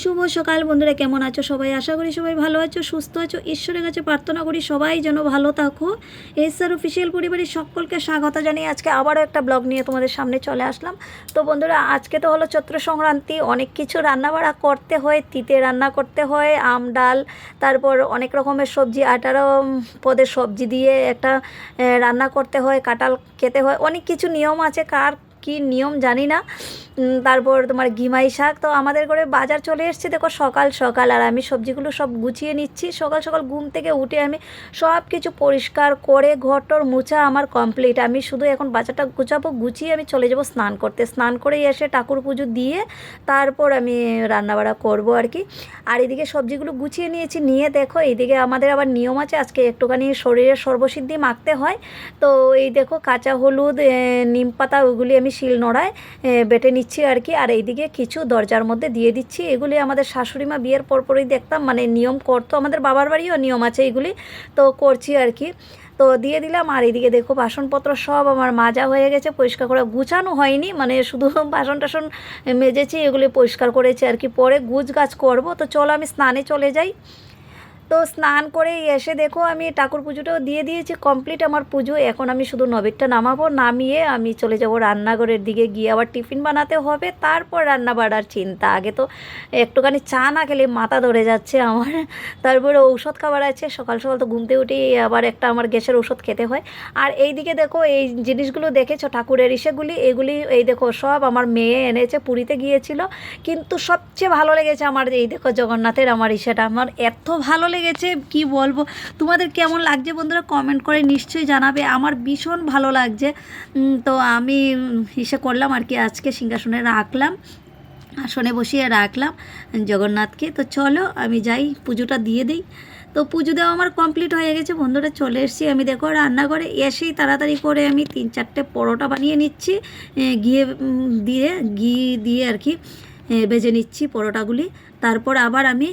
শুভ সকাল, বন্ধুরা। কেমন আছো সবাই? আশা করি সবাই ভালো আছো, সুস্থ আছো। ঈশ্বরের কাছে প্রার্থনা করি সবাই যেন ভালো থাকো। এসআর অফিসিয়াল পরিবারের সকলকে স্বাগত জানিয়ে আজকে আবারও একটা ব্লগ নিয়ে তোমাদের সামনে চলে আসলাম। তো বন্ধুরা, আজকে তো হলো চৈত্র সংক্রান্তি। অনেক কিছু রান্নাবাড়া করতে হয়, তিতে রান্না করতে হয়, আম, ডাল, তারপর অনেক রকমের সবজি আঠারো পদের সবজি দিয়ে একটা রান্না করতে হয়, কাঁঠাল খেতে হয়। অনেক কিছু নিয়ম আছে, কার কি নিয়ম জানি না। তারপর তোমার ঘিমাই শাক, তো আমাদের ঘরে বাজার চলে এসছে, দেখো সকাল সকাল, আর আমি সবজিগুলো সব গুছিয়ে নিচ্ছি। সকাল সকাল ঘুম থেকে উঠে আমি সব কিছু পরিষ্কার করে, ঘরটর মোছা আমার কমপ্লিট আমি শুধু এখন বাজারটা গুছাবো, গুছিয়ে আমি চলে যাব স্নান করতে। স্নান করে এসে ঠাকুর পুজো দিয়ে তারপর আমি রান্নাবাড়া করব আর কি। আর এদিকে সবজিগুলো গুছিয়ে নিয়েছি, নিয়ে দেখো এইদিকে আমাদের আবার নিয়ম আছে, আজকে একটুখানি শরীরের সর্বসিদ্ধি মাখতে হয়। তো এই দেখো কাঁচা হলুদ নিম পাতা, ওগুলি আমি শিল নোড়ায় বেটে নিচ্ছি আর কি। আর এইদিকে কিছু দরজার মধ্যে দিয়ে দিচ্ছি। এগুলি আমাদের শাশুড়ি মা বিয়ের পরপরই দেখতাম মানে নিয়ম করতো আমাদের বাবার বাড়িও নিয়ম আছে এগুলি। তো করছি আর কি। তো দিয়ে দিলাম, আর এইদিকে দেখো বাসনপত্র সব আমার মাজা হয়ে গেছে, পরিষ্কার করে গুছানো হয়নি মানে শুধু বাসন টাসন মেজেছি, এগুলি পরিষ্কার করেছি আর কি। পরে গুছ গাছ করব, তো চলো আমি স্নানে চলে যাই। তো স্নান করে এসে দেখো আমি ঠাকুর পুজোটাও দিয়ে দিয়েছি কমপ্লিট আমার পুজো। এখন আমি শুধু নবেরটা নামাবো, নামিয়ে আমি চলে যাব রান্নাঘরের দিকে, গিয়ে আবার টিফিন বানাতে হবে, তারপর রান্না বাড়ার চিন্তা। আগে তো একটুখানি চা না খেলে মাথা ধরে যাচ্ছে আমার, তারপরে ঔষধ খাবার আছে, সকাল সকাল তো ঘুমতে উঠেই আবার একটা আমার গ্যাসের ওষুধ খেতে হয়। আর এই দিকে দেখো এই জিনিসগুলো দেখেছ, ঠাকুরের ইসেগুলি, এগুলি এই দেখো সব আমার মেয়ে এনেছে, পুরীতে গিয়েছিল। কিন্তু সবচেয়ে ভালো লেগেছে আমার এই দেখো জগন্নাথের আমার ইসেটা। আমার এত ভালো লেগেছে কি বলব? তোমাদের কেমন লাগছে বন্ধুরা? কমেন্ট করে নিশ্চয়ই জানাবে। আমার ভীষণ ভালো লাগছে। তো আমি ইসে করলাম আর কি, আজকে সিংহাসনে রাখলাম। আসনে বসিয়ে রাখলাম জগন্নাথকে। তো চলো, আমি যাই, পুজোটা দিয়ে দিই। তো পুজো দেওয়া আমার কমপ্লিট হয়ে গেছে। বন্ধুরা, চলে এসেছি আমি দেখো রান্নাঘরে। এসেই তাড়াতাড়ি করে আমি তিন চারটে পরোটা বানিয়ে নিচ্ছি। ঘিয়ে দিয়ে, ঘি দিয়ে আর কি ভেজে নিচ্ছি পরোটাগুলি। তারপর আবার আমি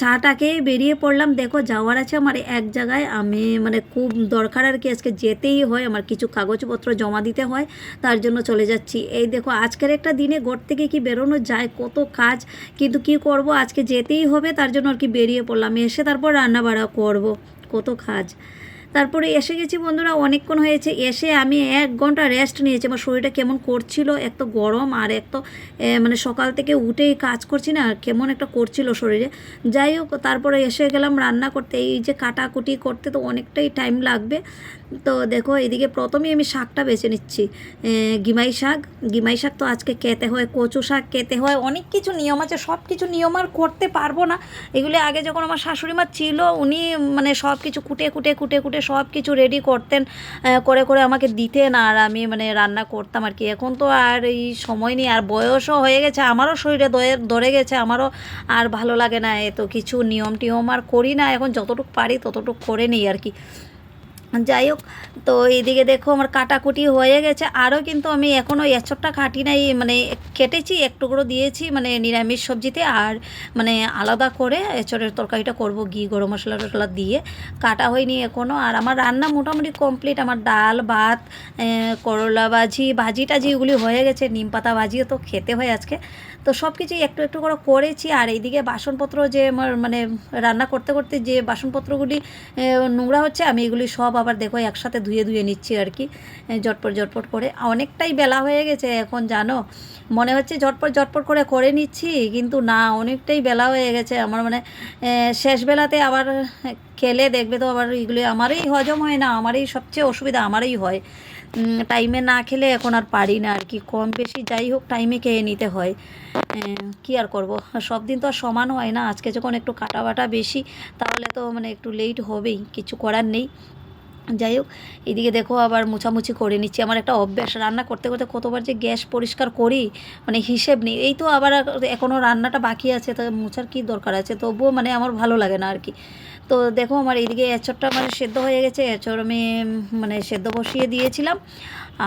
চাটাকে বেরিয়ে পড়লাম। দেখো, যাওয়ার আছে আমার এক জায়গায়। আমি মানে খুব দরকার আর কি, আজকে যেতেই হয়। আমার কিছু কাগজপত্র জমা দিতে হয়, তার জন্য চলে যাচ্ছি। এই দেখো, আজকের একটা দিনে ঘর থেকে কি বেরোনো যায়, কত কাজ, কিন্তু কি করব? আজকে যেতেই হবে, তার জন্য আর কি বেরিয়ে পড়লাম। এসে তারপর রান্না বাড়া করব, কত কাজ। তারপরে এসে গেছি বন্ধুরা, অনেকক্ষণ হয়েছে, এসে আমি এক ঘণ্টা রেস্ট নিয়েছি। আমার শরীরটা কেমন করছিল এক তো গরম আর এক তো মানে সকাল থেকে উঠেই কাজ করছি না, কেমন একটা করছিল শরীরে। যাই হোক, তারপরে এসে গেলাম রান্না করতে। এই যে কাটাকুটি করতে তো অনেকটাই টাইম লাগবে। তো দেখো, এদিকে প্রথমেই আমি শাকটা বেছে নিচ্ছি। গিমাই শাক। গিমাই শাক তো আজকে খেতে হয়, কচু শাক খেতে হয়, অনেক কিছু নিয়ম আছে, সব কিছু নিয়ম আর করতে পারব না। এগুলি আগে যখন আমার শাশুড়ি মা ছিল, উনি মানে সব কিছু কুটে কুটে কুটে কুটে সব কিছু রেডি করতেন করে করে আমাকে দিতেন আর আমি মানে রান্না করতাম আর কি। এখন তো আর এই সময় নেই, আর বয়সও হয়ে গেছে, আমারও শরীরে ধরে গেছে, আমারও আর ভালো লাগে না, এত কিছু নিয়ম টিয়ম আর করি না, এখন যতটুকু পারি ততটুকু করে নিই আর কি। যাই হোক তো এইদিকে দেখো আমার কাটাকুটি হয়ে গেছে। আরও কিন্তু আমি এখনও এঁচড়টা কাটি নাই মানে কেটেছি, এক টুকরো দিয়েছি মানে নিরামিষ সবজিতে। আর মানে আলাদা করে এঁচড়ের তরকারিটা করব ঘি, গরম মশলা টশলা দিয়ে। কাটা হয়নি এখনও আর আমার রান্না মোটামুটি কমপ্লিট। আমার ডাল, ভাত করলা ভাজি ভাজি টাজি এগুলি হয়ে গেছে। নিম পাতা ভাজিও তো খেতে হয় আজকে। তো সব কিছুই একটু একটু করে করেছি। আর এইদিকে বাসনপত্র যে আমার মানে রান্না করতে করতে যে বাসনপত্রগুলি নোংরা হচ্ছে, আমি এগুলি সব আবার দেখো একসাথে ধুয়ে ধুয়ে নিচ্ছি আর কি এ, ঝটপট ঝটপট করে। অনেকটাই বেলা হয়ে গেছে এখন জানো? মনে হচ্ছে ঝটপট ঝটপট করে করে নিচ্ছি কিন্তু না অনেকটাই বেলা হয়ে গেছে। আমার মানে শেষ বেলাতে আবার খেলে দেখবে তো আবার এগুলি আমারই হজম হয় না আমারই সবচেয়ে অসুবিধা আমারই হয়। টাইমে না খেলে এখন আর পারি না আর কি কম বেশি যাই হোক টাইমে খেয়ে নিতে হয়। কি আর করব? সব দিন তো আর সমান হয় না আজকে যখন একটু কাটা বাটা বেশি তাহলে তো মানে একটু লেট হবেই কিছু করার নেই। যাই হোক, এদিকে দেখো আবার মুছামুছি করে নিচ্ছি। আমার একটা অভ্যাস, রান্না করতে করতে কতবার যে গ্যাস পরিষ্কার করি মানে হিসেব নেই। এই তো আবার এখনও রান্নাটা বাকি আছে, তা মোছার কী দরকার আছে? তবুও মানে আমার ভালো লাগে না আর কি। তো দেখো আমার এদিকে এঁচড়টা মানে সেদ্ধ হয়ে গেছে, এঁচড় আমি মানে সেদ্ধ বসিয়ে দিয়েছিলাম।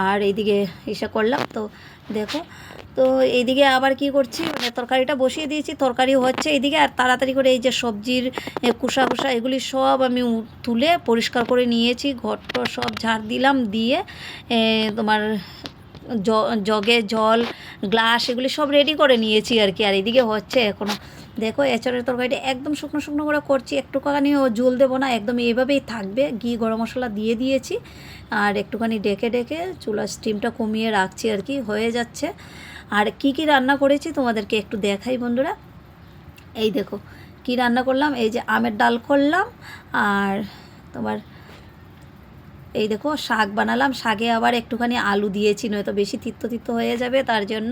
আর এইদিকে এসে করলাম। তো দেখো। তো এইদিকে আবার কি করছি? মানে তরকারিটা বসিয়ে দিয়েছি তরকারি হচ্ছে এইদিকে। আর তাড়াতাড়ি করে এই যে সবজির কুসা কুসা, এগুলি সব আমি তুলে পরিষ্কার করে নিয়েছি। ঘরটা সব ঝাড় দিলাম, দিয়ে তোমার জগে জল, গ্লাস এগুলি সব রেডি করে নিয়েছি আর কি আর এদিকে হচ্ছে এখনও দেখো এঁচড়ের তরকারিটা একদম শুকনো শুকনো করে করছি, একটুখানি জল দেবো না, একদম এইভাবেই থাকবে। ঘি, গরম মশলা দিয়ে দিয়েছি, আর একটুখানি ডেকে ডেকে চুলার স্টিমটা কমিয়ে রাখছি আর কি হয়ে যাচ্ছে। আর কি কি রান্না করেছি তোমাদেরকে একটু দেখাই বন্ধুরা। এই দেখো, কি রান্না করলাম? এই যে আমের ডাল করলাম, আর তোমার এই দেখো, শাক বানালাম, শাকে আবার একটুখানি আলু দিয়েছি, নয়তো বেশি তিত্ত তিত্ত হয়ে যাবে তার জন্য।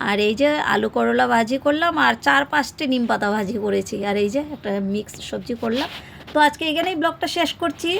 আর এই যে আলু করলা ভাজি করলাম, আর চার পাঁচটি নিম পাতা ভাজি করেছি। আর এই যে একটা মিক্সড সবজি করলাম। তো আজকে এখানেই ব্লগটা শেষ করছি।